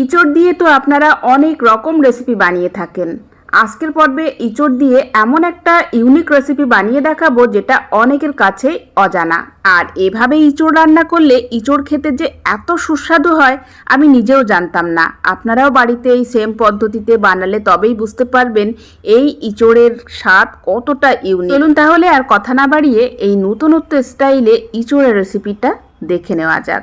ইঁচড় দিয়ে তো আপনারা অনেক রকম রেসিপি বানিয়ে থাকেন। আজকের পর্বে ইঁচড় দিয়ে এমন একটা ইউনিক রেসিপি বানিয়ে দেখাবো যেটা অনেকের কাছেই অজানা। আর এভাবে ইঁচড় রান্না করলে ইঁচড় খেতে যে এত সুস্বাদু হয়, আমি নিজেও জানতাম না। আপনারাও বাড়িতে এই সেম পদ্ধতিতে বানালে তবেই বুঝতে পারবেন এই ইঁচড়ের স্বাদ কতটা ইউনিক চলুন তাহলে আর কথা না বাড়িয়ে এই নতুনত্ব স্টাইলে ইঁচড়ের রেসিপিটা দেখে নেওয়া যাক।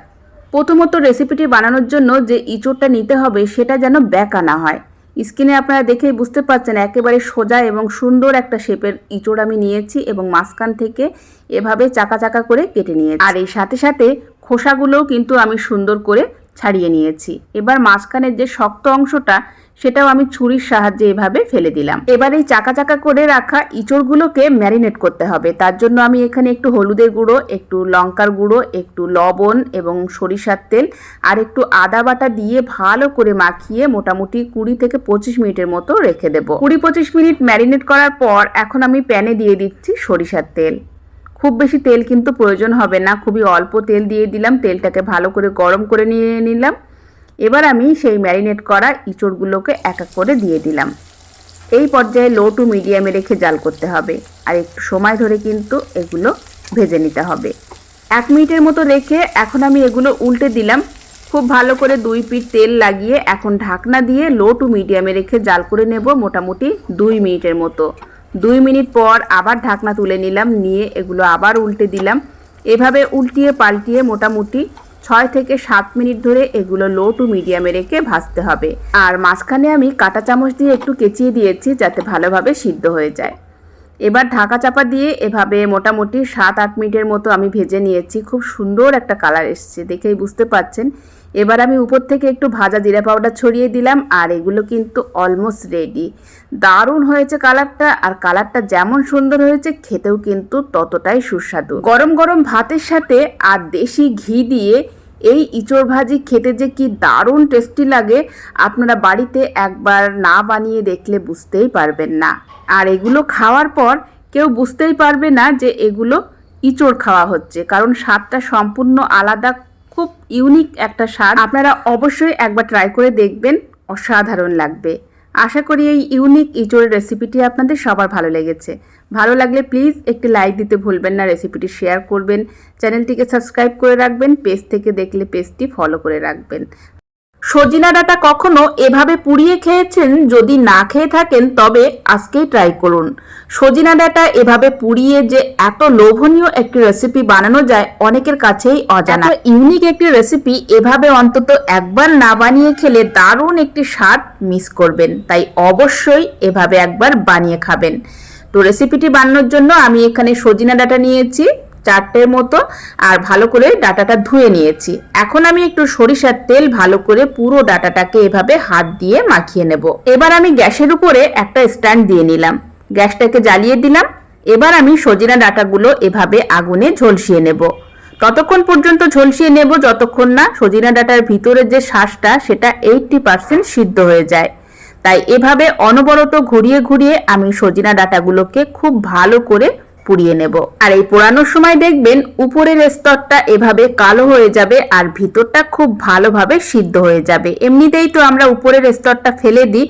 প্রথমত রেসিপিটি বানানোর জন্য যে ইঁচড়টা নিতে হবে সেটা যেন ব্যাকা না হয়। স্কিনে আপনারা দেখেই বুঝতে পারছেন একেবারে সোজা এবং সুন্দর একটা শেপের ইঁচড় আমি নিয়েছি এবং মাঝখান থেকে এভাবে চাকা চাকা করে কেটে নিয়েছি। আর এই সাথে সাথে খোসাগুলোও কিন্তু আমি সুন্দর করে ছাড়িয়ে নিয়েছি। এবার মাঝখানের যে শক্ত অংশটা সেটাও আমি ছুরির সাহায্যে এভাবে ফেলে দিলাম। এবার এই চাকা চাকা করে রাখা ইঁচড়গুলোকে ম্যারিনেট করতে হবে। তার জন্য আমি এখানে একটু হলুদের গুঁড়ো, একটু লঙ্কার গুঁড়ো, একটু লবণ এবং সরিষার তেল আর একটু আদা বাটা দিয়ে ভালো করে মাখিয়ে মোটামুটি কুড়ি থেকে পঁচিশ মিনিটের মতো রেখে দেবো। কুড়ি পঁচিশ মিনিট ম্যারিনেট করার পর এখন আমি প্যানে দিয়ে দিচ্ছি সরিষার তেল। খুব বেশি তেল কিন্তু প্রয়োজন হবে না। খুবই অল্প তেল দিয়ে দিলাম। তেলটাকে ভালো করে গরম করে নিয়ে নিলাম। এবার আমি সেই ম্যারিনেট করা ইঁচড়গুলোকে এক এক করে দিয়ে দিলাম। এই পর্যায়ে লো টু মিডিয়ামে রেখে জাল করতে হবে আর একটু সময় ধরে কিন্তু এগুলো ভেজে নিতে হবে। এক মিনিটের মতো রেখে এখন আমি এগুলো উল্টে দিলাম। খুব ভালো করে দুই পিঠ তেল লাগিয়ে এখন ঢাকনা দিয়ে লো টু মিডিয়ামে রেখে জাল করে নেব মোটামুটি দুই মিনিটের মতো। দুই মিনিট পর আবার ঢাকনা তুলে নিলাম, নিয়ে এগুলো আবার উল্টে দিলাম। এভাবে উল্টিয়ে পাল্টিয়ে মোটামুটি ছয় থেকে সাত মিনিট ধরে এগুলো লো টু মিডিয়ামে রেখে ভাজতে হবে। আর মাঝখানে আমি কাঁটা চামচ দিয়ে একটু কেচিয়ে দিয়েছি যাতে ভালোভাবে সিদ্ধ হয়ে যায়। এবার ঢাকা চাপা দিয়ে এভাবে মোটামুটি সাত, আট মিনিটের মতো আমি ভেজে নিয়েছি। খুব সুন্দর একটা কালার এসছে, দেখেই বুঝতে পাচ্ছেন এবার আমি উপর থেকে একটু ভাজা জিরা পাউডার ছড়িয়ে দিলাম আর এগুলো কিন্তু অলমোস্ট রেডি দারুণ হয়েছে কালারটা আর কালারটা যেমন সুন্দর হয়েছে, খেতেও কিন্তু ততটাই সুস্বাদু। গরম গরম ভাতের সাথে আর দেশি ঘি দিয়ে এই ইঁচড় ভাজি খেতে যে কি দারুণ টেস্টি লাগে, আপনারা বাড়িতে একবার না বানিয়ে দেখলে বুঝতেই পারবেন না। আর এগুলো খাওয়ার পর কেউ বুঝতেই পারবে না যে এগুলো ইঁচড় খাওয়া হচ্ছে, কারণ স্বাদটা সম্পূর্ণ আলাদা, খুব ইউনিক একটা স্বাদ। আপনারা অবশ্যই একবার ট্রাই করে দেখবেন, অসাধারণ লাগবে। আশা করি এই ইউনিক ইঁচড়ের রেসিপিটি আপনাদের সবার ভালো লেগেছে। ভালো লাগলে প্লিজ একটি লাইক দিতে ভুলবেন না রেসিপিটি শেয়ার করবেন। চ্যানেলটিকে সাবস্ক্রাইব করে রাখবেন পেজ থেকে দেখলে পেজটি ফলো করে রাখবেন। সজিনা ডাটা কখনো এভাবে পুড়িয়ে খেয়েছেন? যদি না খেয়ে থাকেন, তবে আজকেই ট্রাই করুন। সজিনা ডাটা এভাবে পুড়িয়ে যে এত লোভনীয় একটি রেসিপি বানানো যায়, অনেকের কাছেই অজানা। ইউনিক একটি রেসিপি এভাবে অন্তত একবার না বানিয়ে খেলে দারুণ একটি স্বাদ মিস করবেন। তাই অবশ্যই এভাবে একবার বানিয়ে খাবেন। তো রেসিপিটি বানানোর জন্য আমি এখানে সজিনা ডাটা নিয়েছি। চারটের মতো আর ভালো করে ডাটাটা ধুয়ে নিয়েছি। এখন আমি একটু সরিষার তেল ভালো করে পুরো ডাটাটাকে এভাবে হাত দিয়ে মাখিয়ে নেব। এবার আমি গ্যাসের উপরে একটা স্ট্যান্ড দিয়ে নিলাম। গ্যাসটাকে জ্বালিয়ে দিলাম। এবার আমি সজিনা ডাটাগুলো এভাবে আগুনে ঝলসিয়ে নেব। ততক্ষণ পর্যন্ত ঝলসিয়ে নেব যতক্ষণ না সজিনা ডাটার ভিতরের যে শ্বাসটা সেটা এইটটি পার্সেন্ট সিদ্ধ হয়ে যায়। তাই এভাবে অনবরত ঘুরিয়ে ঘুরিয়ে আমি সজিনা ডাটাগুলোকে খুব ভালো করে পুড়িয়ে নেব। আর এই পোড়ানোর সময় দেখবেন উপরের স্তরটা এভাবে কালো হয়ে যাবে আর ভিতরটা খুব ভালোভাবে সিদ্ধ হয়ে যাবে। এমনিতেই তো আমরা উপরের স্তরটা ফেলে দিই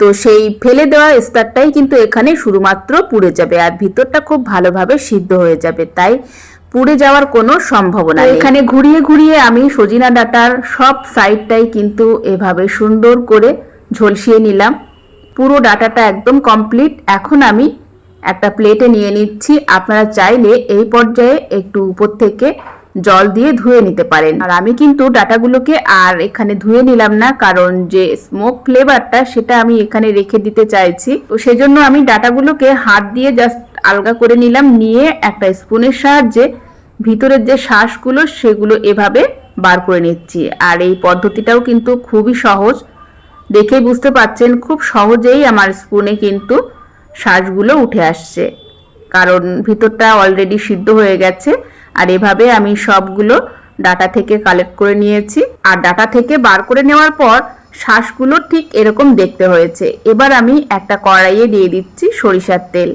তো সেই ফেলে দেওয়া স্তরটাই কিন্তু এখানে শুধুমাত্র পুড়ে যাবে আর ভিতরটা খুব ভালোভাবে সিদ্ধ হয়ে যাবে তাই পুড়ে যাওয়ার কোনো সম্ভাবনা এখানে ঘুরিয়ে ঘুরিয়ে আমি সজিনা ডাটার সব সাইডটাই কিন্তু এভাবে সুন্দর করে ঝলসিয়ে নিলাম। পুরো ডাটাটা একদম কমপ্লিট। এখন আমি একটা প্লেটে নিয়ে নিচ্ছি। আপনারা চাইলে এই পর্যায়ে একটু উপর থেকে জল দিয়ে ধুয়ে নিতে পারেন। আর আমি কিন্তু ডাটাগুলোকে আর এখানে ধুয়ে নিলাম না, কারণ যে স্মোক ফ্লেভারটা সেটা আমি এখানে রেখে দিতে চাইছি। তো সেজন্য আমি ডাটাগুলোকে হাত দিয়ে জাস্ট আলগা করে নিলাম, নিয়ে একটা স্পুনের সাহায্যে ভিতরের যে শ্বাসগুলো সেগুলো এভাবে বার করে নিচ্ছি। আর এই পদ্ধতিটাও কিন্তু খুবই সহজ। দেখেই বুঝতে পাচ্ছেন খুব সহজেই আমার স্পুনে কিন্তু শ্বাসগুলো উঠে আসছে। কারণ ভিতরটা অলরেডি সিদ্ধ হয়ে গেছে, আর এভাবে আমি সবগুলো ডাটা থেকে কালেক্ট করে নিয়েছি। আর ডাটা থেকে বার করে নেওয়ার পর শ্বাসগুলো ঠিক এরকম দেখতে হয়েছে। এবার আমি একটা কড়াইয়ে দিয়ে দিচ্ছি সরিষার তেল।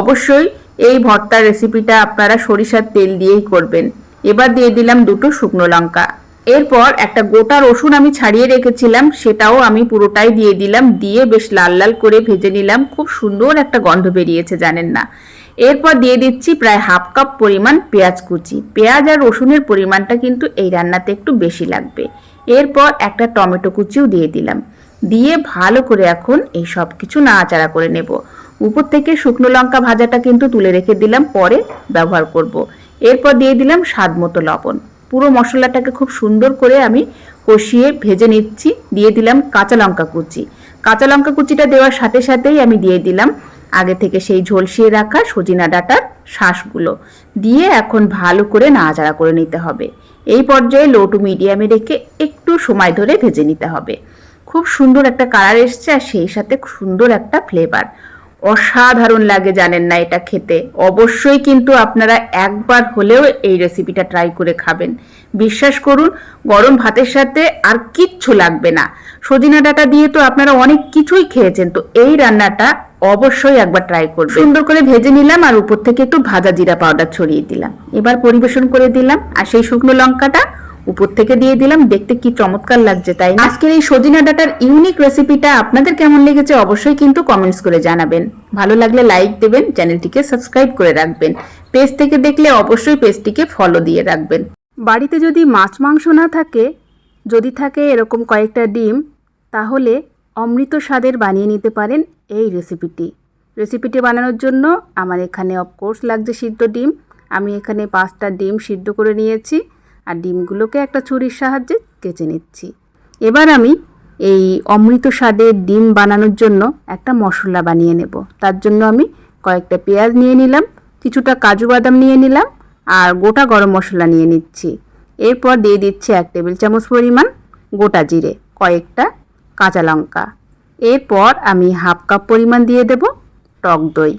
অবশ্যই এই ভর্তার রেসিপিটা আপনারা সরিষার তেল দিয়েই করবেন। এবার দিয়ে দিলাম দুটো শুকনো লঙ্কা। এরপর একটা গোটা রসুন আমি ছাড়িয়ে রেখেছিলাম, সেটাও আমি পুরোটাই দিয়ে দিলাম, দিয়ে বেশ লাল লাল করে ভেজে নিলাম, খুব সুন্দর একটা গন্ধ বেরিয়েছে, জানেন না। এরপর দিয়ে দিচ্ছি প্রায় হাফ কাপ পরিমাণ পেঁয়াজ কুচি। পেঁয়াজ আর রসুনের পরিমাণটা কিন্তু এই রান্নাতে একটু বেশি লাগবে। এরপর একটা টমেটো কুচিও দিয়ে দিলাম। দিয়ে ভালো করে এখন এই সব কিছু নাড়াচাড়া করে নেব। উপর থেকে শুকনো লঙ্কা ভাজাটা কিন্তু তুলে রেখে দিলাম, পরে ব্যবহার করব। এরপর দিয়ে দিলাম স্বাদ মতো লবণ। পুরো মশলাটাকে খুব সুন্দর করে আমি কষিয়ে ভেজে নিচ্ছি। দিয়ে দিলাম কাঁচা লঙ্কা কুচি। কাঁচা লঙ্কা কুচিটা দেওয়ার সাথে সাথেই আমি দিয়ে দিলাম আগে থেকে সেই ঝলসিয়ে রাখা সজিনা ডাটার শ্বাসগুলো দিয়ে এখন ভালো করে নাড়াচাড়া করে নিতে হবে। এই পর্যায়ে লো টু মিডিয়ামে রেখে একটু সময় ধরে ভেজে নিতে হবে। খুব সুন্দর একটা কালার এসছে আর সেই সাথে সুন্দর একটা ফ্লেভার অসাধারণ লাগে জানেন না এটা খেতে। অবশ্যই কিন্তু আপনারা একবার হলেও এই রেসিপিটা ট্রাই করে খাবেন। বিশ্বাস করুন, গরম ভাতের সাথে আর কিচ্ছু লাগবে না। সজিনা ডাটা দিয়ে তো আপনারা অনেক কিছুই খেয়েছেন, তো এই রান্নাটা অবশ্যই একবার ট্রাই করবেন। সুন্দর করে ভেজে নিলাম আর উপর থেকে একটু ভাজা জিরা পাউডার ছড়িয়ে দিলাম। এবার পরিবেশন করে দিলাম আর সেই শুকনো লঙ্কাটা উপর থেকে দিয়ে দিলাম, দেখতে কি চমৎকার লাগছে, তাই? আজকের এই সজিনা ডাটার ইউনিক রেসিপিটা আপনাদের কেমন লেগেছে অবশ্যই কিন্তু কমেন্টস করে জানাবেন। ভালো লাগলে লাইক দেবেন, চ্যানেলটিকে সাবস্ক্রাইব করে রাখবেন। পেজ থেকে দেখলে অবশ্যই পেজটিকে ফলো দিয়ে রাখবেন। বাড়িতে যদি মাছ মাংস না থাকে, যদি থাকে এরকম কয়েকটা ডিম, তাহলে অমৃত স্বাদের বানিয়ে নিতে পারেন এই রেসিপিটি রেসিপিটি বানানোর জন্য আমার এখানে অফকোর্স লাগছে সিদ্ধ ডিম। আমি এখানে পাঁচটা ডিম সিদ্ধ করে নিয়েছি। আর ডিমগুলোকে একটা ছুরির সাহায্যে কেচে নিচ্ছি। এবার আমি এই অমৃত স্বাদের ডিম বানানোর জন্য একটা মশলা বানিয়ে নেব। তার জন্য আমি কয়েকটা পেঁয়াজ নিয়ে নিলাম, কিছুটা কাজু বাদাম নিয়ে নিলাম আর গোটা গরম মশলা নিয়ে নিচ্ছি। এরপর দিয়ে দিচ্ছি এক টেবিল চামচ পরিমাণ গোটা জিরে, কয়েকটা কাঁচা লঙ্কা। এরপর আমি হাফ কাপ পরিমাণ দিয়ে দেব টক দই।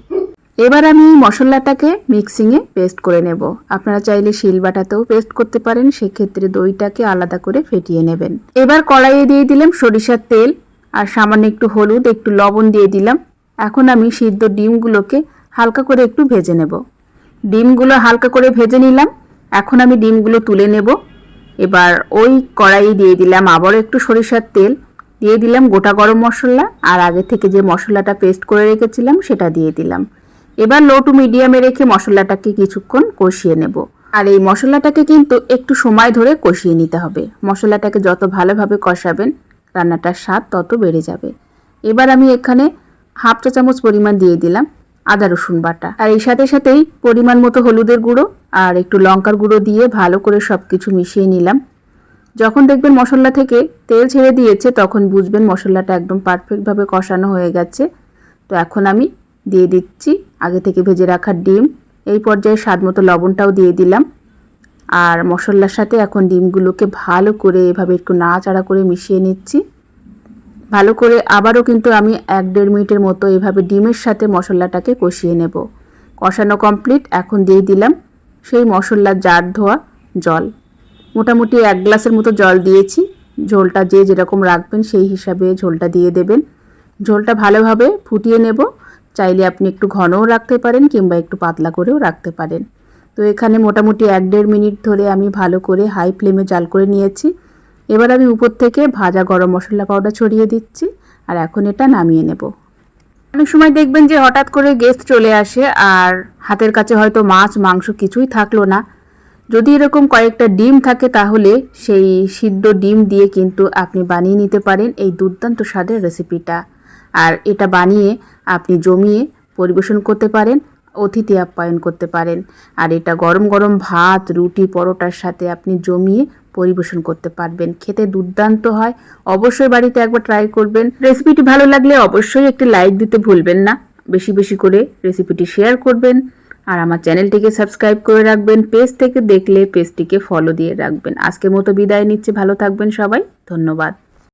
এবার আমি এই মশলাটাকে মিক্সিংয়ে পেস্ট করে নেব। আপনারা চাইলে শিলবাটাতেও পেস্ট করতে পারেন, সেক্ষেত্রে দইটাকে আলাদা করে ফেটিয়ে নেবেন। এবার কড়াইয়ে দিয়ে দিলাম সরিষার তেল, আর সামান্য একটু হলুদ, একটু লবণ দিয়ে দিলাম। এখন আমি সিদ্ধ ডিমগুলোকে হালকা করে একটু ভেজে নেব। ডিমগুলো হালকা করে ভেজে নিলাম। এখন আমি ডিমগুলো তুলে নেব। এবার ওই কড়াই দিয়ে দিলাম আবারও একটু সরিষার তেল। দিয়ে দিলাম গোটা গরম মশলা, আর আগে থেকে যে মশলাটা পেস্ট করে রেখেছিলাম, সেটা দিয়ে দিলাম। এবার লো টু মিডিয়ামে রেখে মশলাটাকে কিছুক্ষণ কষিয়ে নেব। আর এই মশলাটাকে কিন্তু একটু সময় ধরে কষিয়ে নিতে হবে। মশলাটাকে যত ভালোভাবে কষাবেন, রান্নাটার স্বাদ তত বেড়ে যাবে। এবার আমি এখানে হাফ চা চামচ পরিমাণ দিয়ে দিলাম আদা, রসুন বাটা। আর এই সাথে সাথেই পরিমাণ মতো হলুদের গুঁড়ো আর একটু লঙ্কার গুঁড়ো দিয়ে ভালো করে সব কিছু মিশিয়ে নিলাম। যখন দেখবেন মশলা থেকে তেল ছেড়ে দিয়েছে, তখন বুঝবেন মশলাটা একদম পারফেক্টভাবে কষানো হয়ে গেছে। তো এখন আমি দিয়ে দিচ্ছি। আগে থেকে ভেজে রাখা ডিম। এই পর্যায়ে স্বাদ মতো লবণটাও দিয়ে দিলাম। আর মশলার সাথে এখন ডিমগুলোকে ভালো করে এভাবে একটু নাড়াচাড়া করে মিশিয়ে নিচ্ছি। ভালো করে আবারও কিন্তু আমি এক দেড় মিনিটের মতো এভাবে ডিমের সাথে মশলাটাকে কষিয়ে নেব। কষানো কমপ্লিট, এখন দিয়ে দিলাম সেই মশলার জার ধোয়া জল। মোটামুটি এক গ্লাসের মতো জল দিয়েছি। ঝোলটা যে যেরকম রাখবেন সেই হিসাবে ঝোলটা দিয়ে দেবেন। ঝোলটা ভালোভাবে ফুটিয়ে নেব। চাইলে আপনি একটু ঘনও রাখতে পারেন কিংবা একটু পাতলা করেও রাখতে পারেন। তো এখানে মোটামুটি এক দেড় মিনিট ধরে আমি ভালো করে হাই ফ্লেমে জাল করে নিয়েছি। এবার আমি উপর থেকে ভাজা গরম মশলা পাউডার ছড়িয়ে দিচ্ছি আর এখন এটা নামিয়ে নেব। অনেক সময় দেখবেন যে হঠাৎ করে গেস্ট চলে আসে আর হাতের কাছে হয়তো মাছ, মাংস কিছুই থাকল না। যদি এরকম কয়েকটা ডিম থাকে তাহলে সেই সিদ্ধ ডিম দিয়ে কিন্তু আপনি বানিয়ে নিতে পারেন এই দুর্দান্ত স্বাদের রেসিপিটা আর এটা বানিয়ে আপনি জমিয়ে পরিবেশন করতে পারেন, অতিথি আপ্যায়ন করতে পারেন। আর এটা গরম গরম ভাত, রুটি, পরোটার সাথে আপনি জমিয়ে পরিবেশন করতে পারবেন। খেতে দুর্দান্ত হয়। অবশ্যই বাড়িতে একবার ট্রাই করবেন। রেসিপিটি ভালো লাগলে অবশ্যই একটি লাইক দিতে ভুলবেন না। বেশি বেশি করে রেসিপিটি শেয়ার করবেন। আর আমার চ্যানেলটিকে সাবস্ক্রাইব করে রাখবেন। পেজ থেকে দেখলে পেজটিকে ফলো দিয়ে রাখবেন। আজকের মতো বিদায় নিচ্ছে। ভালো থাকবেন সবাই। ধন্যবাদ।